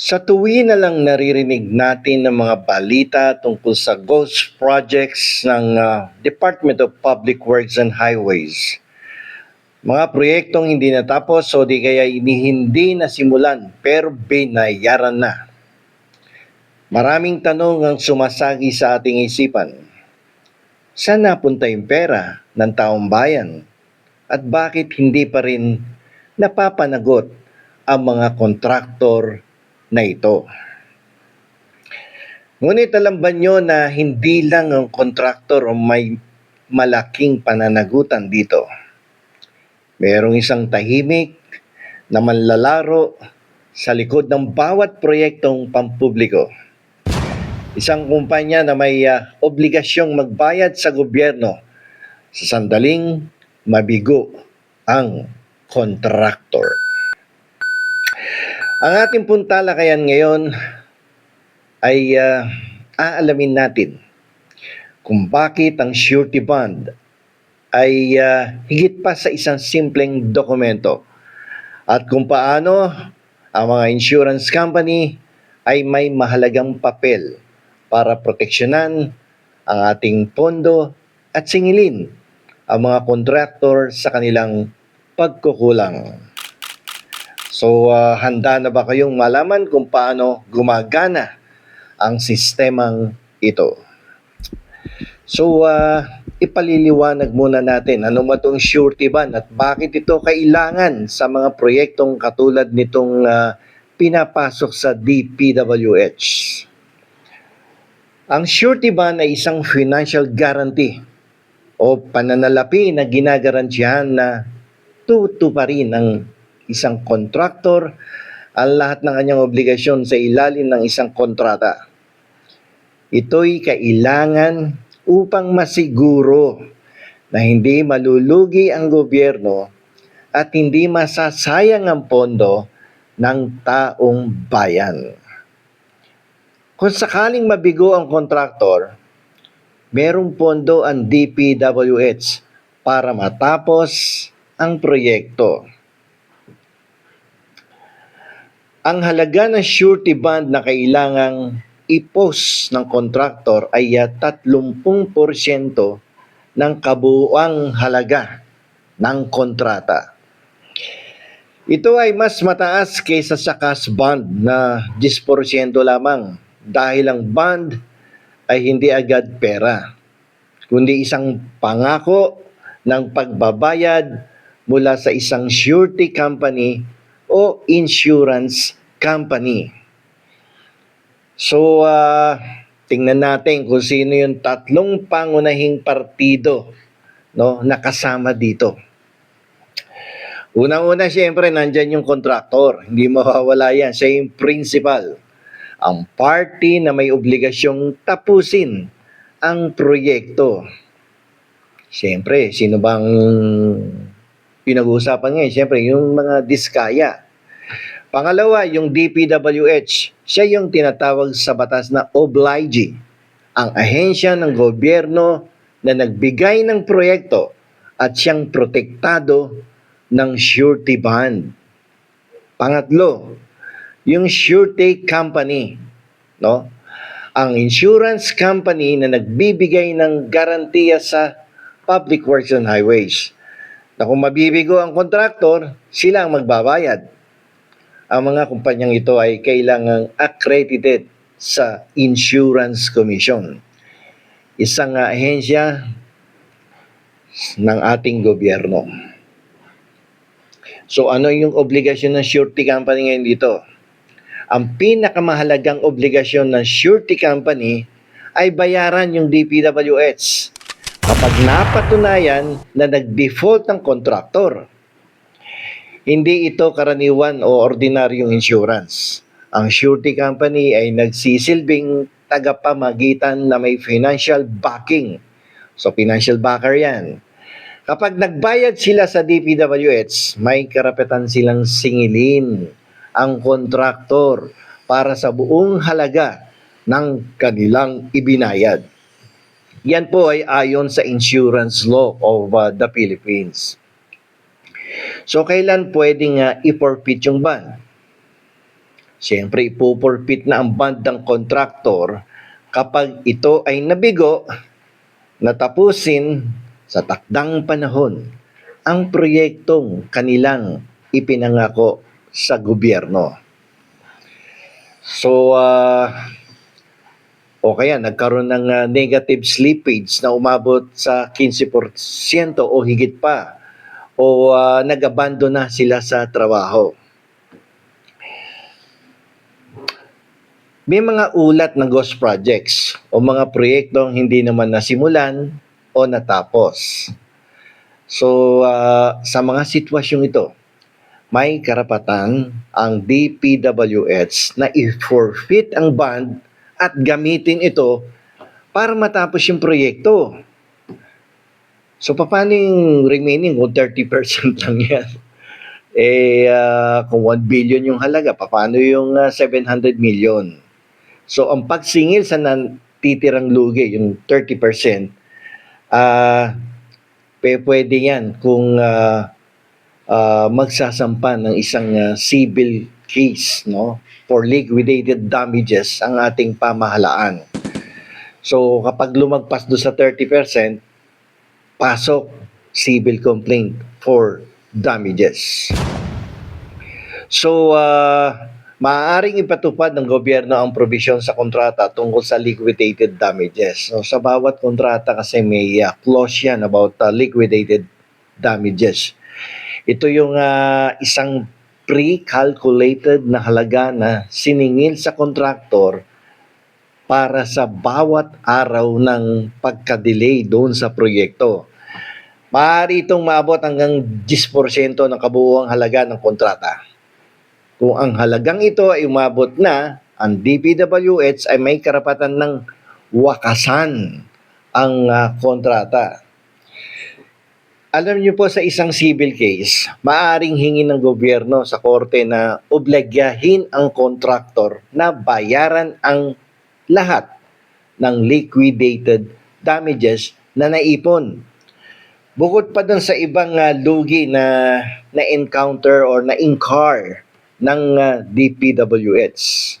Sa tuwi na lang naririnig natin ng mga balita tungkol sa ghost projects ng ah, Department of Public Works and Highways. Mga proyektong hindi natapos o di kaya hindi nasimulan pero binayaran na. Maraming tanong ang sumasagi sa ating isipan. Saan napunta yung pera ng taong bayan? At bakit hindi pa rin napapanagot ang mga kontraktor na ito? Ngunit alam ba nyo na hindi lang ang kontraktor ang may malaking pananagutan dito? Merong isang tahimik na manlalaro sa likod ng bawat proyektong pampubliko. Isang kumpanya na may ah, obligasyong magbayad sa gobyerno sa sandaling mabigo ang kontraktor. Ang ating puntalakayan ngayon ay ah, aalamin natin kung bakit ang surety bond ay ah, higit pa sa isang simpleng dokumento at kung paano ang mga insurance company ay may mahalagang papel para proteksyonan ang ating pondo at singilin ang mga kontraktor sa kanilang pagkukulang. So, ah, handa na ba kayong malaman kung paano gumagana ang sistemang ito? So, ah, ipaliliwanag muna natin ano ba itong surety bond at bakit ito kailangan sa mga proyektong katulad nitong ah, pinapasok sa DPWH. Ang surety bond ay isang financial guarantee o pananalapi na ginagarantiyahan na tutuparin ng isang kontraktor ang lahat ng kanyang obligasyon sa ilalim ng isang kontrata. Ito'y kailangan upang masiguro na hindi malulugi ang gobyerno at hindi masasayang ang pondo ng taong bayan. Kung sakaling mabigo ang kontraktor, merong pondo ang DPWH para matapos ang proyekto. Ang halaga ng surety bond na kailangang i-post ng kontraktor ay ah, 30% ng kabuuang halaga ng kontrata. Ito ay mas mataas kaysa sa cash bond na 10% lamang dahil ang bond ay hindi agad pera, kundi isang pangako ng pagbabayad mula sa isang surety company o insurance company. So, ah, tingnan natin kung sino yung tatlong pangunahing partido no, na kasama dito. Unang-una, siyempre, nandyan yung kontraktor. Hindi mawawala yan. Siya yung principal. Ang party na may obligasyong tapusin ang proyekto. Siyempre, sino bang pinag-uusapan ngayon? Siyempre, yung mga diskaya. Pangalawa, yung DPWH. Siya yung tinatawag sa batas na obligee. Ang ahensya ng gobyerno na nagbigay ng proyekto at siyang protektado ng surety bond. Pangatlo, yung surety company, no? Ang insurance company na nagbibigay ng garantiya sa public works and highways. Na kung mabibigo ang kontraktor, sila ang magbabayad. Ang mga kumpanyang ito ay kailangang accredited sa Insurance Commission. Isang ahensya ng ating gobyerno. So ano yung obligasyon ng surety company ngayon dito? Ang pinakamahalagang obligasyon ng surety company ay bayaran yung DPWH kapag napatunayan na nag-default ng kontraktor. Hindi ito karaniwan o ordinaryong insurance. Ang surety company ay nagsisilbing tagapamagitan na may financial backing. So financial backer yan. Kapag nagbayad sila sa DPWH, may karapatan silang singilin ang kontraktor para sa buong halaga ng kanilang ibinayad. Yan po ay ayon sa insurance law of uh, the Philippines. So, kailan pwedeng uh, i-forfeit yung ban? Siyempre, ipupurpit na ang band ng kontraktor kapag ito ay nabigo natapusin sa takdang panahon ang proyektong kanilang ipinangako sa gobyerno. So, ah, o kaya nagkaroon ng ah, negative slippage na umabot sa 15% o higit pa o ah, nag-abandon na sila sa trabaho. May mga ulat ng ghost projects o mga proyektong hindi naman nasimulan o natapos. So, ah, sa mga sitwasyong ito, may karapatan ang DPWH na i-forfeit ang bond at gamitin ito para matapos yung proyekto. So, paano yung remaining kung 30% lang yan? Eh, ah, kung 1 billion yung halaga, paano yung ah, 700 million? So, ang pagsingil sa titirang lugi, yung 30%, ah, pe- pwede yan kung ah, ah, magsasampa ng isang ah, civil case no for liquidated damages ang ating pamahalaan. So, kapag lumagpas do sa 30%, pasok civil complaint for damages. So, ah, maaaring ipatupad ng gobyerno ang provision sa kontrata tungkol sa liquidated damages. So, sa bawat kontrata kasi may ah, clause yan about ah, liquidated damages. Ito yung ah, isang pre-calculated na halaga na siningil sa kontraktor para sa bawat araw ng pagka-delay doon sa proyekto. Maaari itong maabot hanggang 10% ng kabuuang halaga ng kontrata. Kung ang halagang ito ay umabot na, ang DPWH ay may karapatan ng wakasan ang ah, kontrata. Alam niyo po sa isang civil case, maaring hingin ng gobyerno sa korte na obligyahin ang kontraktor na bayaran ang lahat ng liquidated damages na naipon. Bukod pa dun sa ibang ah, lugi na na-encounter or na-incur ng ah, DPWH.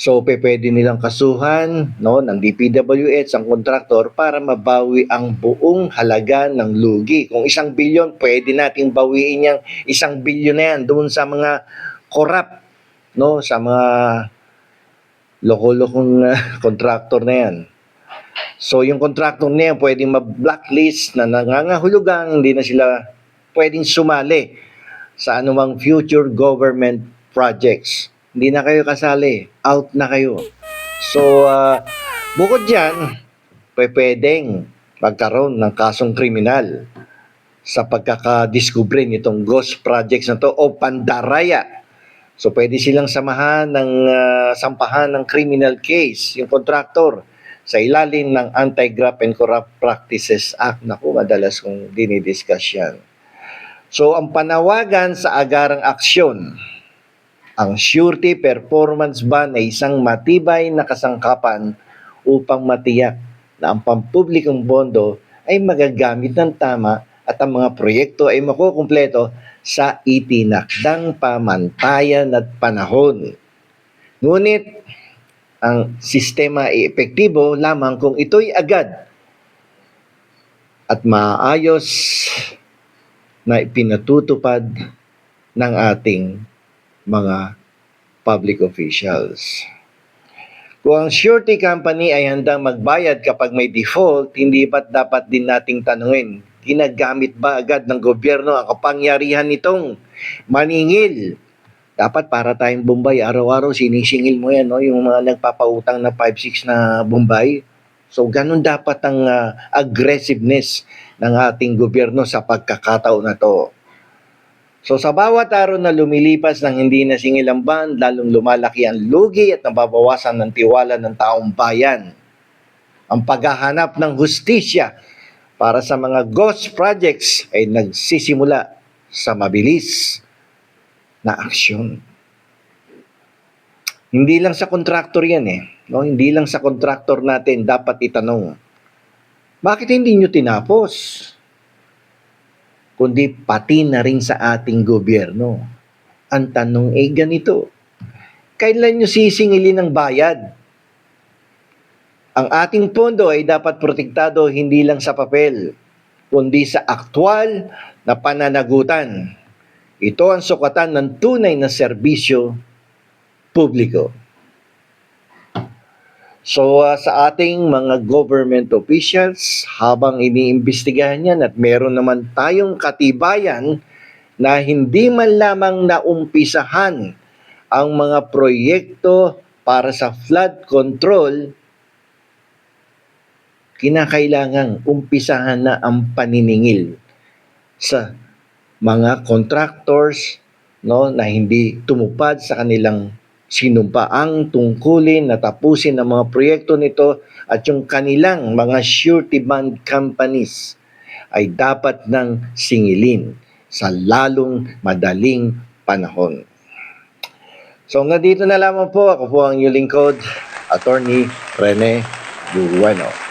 So, pwede nilang kasuhan no, ng DPWH ang kontraktor para mabawi ang buong halaga ng lugi. Kung isang bilyon, pwede nating bawiin yung isang bilyon na yan doon sa mga corrupt, no, sa mga loko-lokong uh, kontraktor na yan. So, yung kontraktor na yan, pwedeng ma-blacklist na nangangahulugang hindi na sila pwedeng sumali sa anumang future government projects. Hindi na kayo kasali. Out na kayo. So, ah, bukod dyan, pwe- pwedeng magkaroon ng kasong kriminal sa pagkakadiskubre nitong ghost projects na to o pandaraya. So, pwede silang samahan ng ah, sampahan ng criminal case, yung contractor, sa ilalim ng Anti-Graft and Corrupt Practices Act. Naku, madalas kong dinidiscuss yan. So, ang panawagan sa agarang aksyon, ang surety performance ban ay isang matibay na kasangkapan upang matiyak na ang pampublikong bondo ay magagamit ng tama at ang mga proyekto ay makukumpleto sa itinakdang pamantayan at panahon. Ngunit, ang sistema ay epektibo lamang kung ito'y agad at maayos na ipinatutupad ng ating mga public officials. Kung ang surety company ay handang magbayad kapag may default, hindi ba't dapat din nating tanungin, ginagamit ba agad ng gobyerno ang kapangyarihan nitong maningil? Dapat para tayong Bombay, araw-araw sinisingil mo yan, no? yung mga nagpapautang na 5-6 na Bombay. So, ganun dapat ang ah, aggressiveness ng ating gobyerno sa pagkakataon na to. So sa bawat araw na lumilipas ng hindi nasingil ang ban, lalong lumalaki ang lugi at nababawasan ng tiwala ng taong bayan. Ang paghahanap ng hustisya para sa mga ghost projects ay nagsisimula sa mabilis na aksyon. Hindi lang sa kontraktor yan eh. No? Hindi lang sa kontraktor natin dapat itanong, bakit hindi nyo tinapos? Kundi pati na rin sa ating gobyerno. Ang tanong ay ganito, kailan nyo sisingilin ng bayad? Ang ating pondo ay dapat protektado hindi lang sa papel, kundi sa aktwal na pananagutan. Ito ang sukatan ng tunay na serbisyo publiko. So ah, sa ating mga government officials, habang iniimbestigahan yan at meron naman tayong katibayan na hindi man lamang naumpisahan ang mga proyekto para sa flood control, kinakailangang umpisahan na ang paniningil sa mga contractors no na hindi tumupad sa kanilang sinumpaang tungkulin na tapusin ang mga proyekto nito at yung kanilang mga surety bond companies ay dapat nang singilin sa lalong madaling panahon. So nga dito na lamang po, ako po ang inyong lingkod, Attorney Rene Bueno.